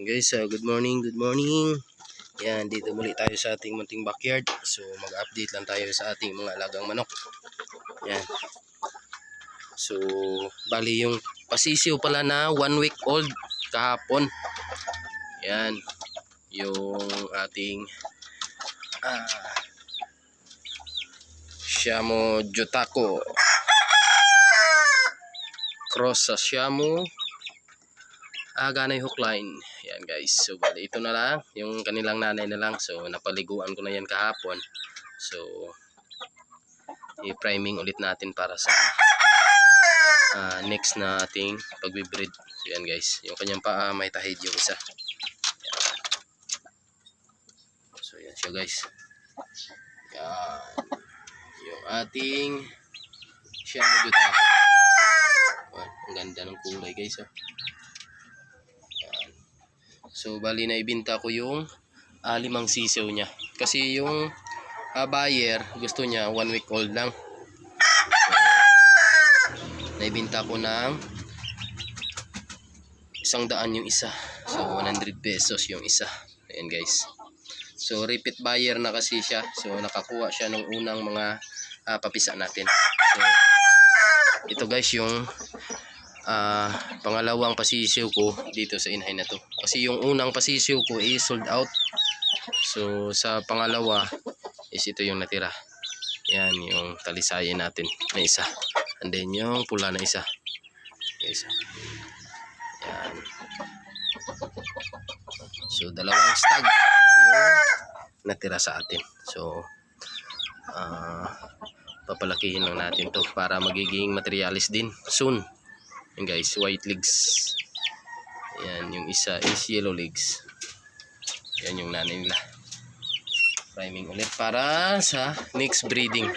Yan guys, uh, good morning, good morning. Yan, dito muli tayo sa ating munting backyard. So, mag-update lang tayo sa ating mga alagang manok. Yan. So, bali yung pasisiw pala na one week old kahapon. Yan. Yung ating ah, Shamo Jotako. Cross sa Shamo ah, ganay hook line. Yan guys. So bali ito na lang. Yung kanilang nanay na lang. So napaliguan ko na yan kahapon. So i-priming ulit natin para sa ah, next na ating pagbibreed. So yan guys. Yung kanyang paa may tahid yung isa. So yan siya guys. Yan. Yung ating siya mo Ang ganda ng kulay guys. Oh. So bali na ibinta ko yung ah, limang sisaw niya. Kasi yung ah, buyer gusto niya one week old lang. So, ko ng isang daan yung isa. So 100 pesos yung isa. Ayan guys. So repeat buyer na kasi siya. So nakakuha siya ng unang mga ah, papisa natin. So ito guys yung ah pangalawang pasisiw ko dito sa inhay na to. Kasi yung unang pasisiw ko is sold out. So sa pangalawa is ito yung natira. Yan yung talisayin natin na isa. And then yung pula na isa. Isa. Yan. So dalawang stag yung natira sa atin. So ah papalakihin lang natin to para magiging materialis din soon. Yan guys, white legs. Yan, yung isa is yellow legs. Yan yung nanay nila. Priming ulit para sa next breeding.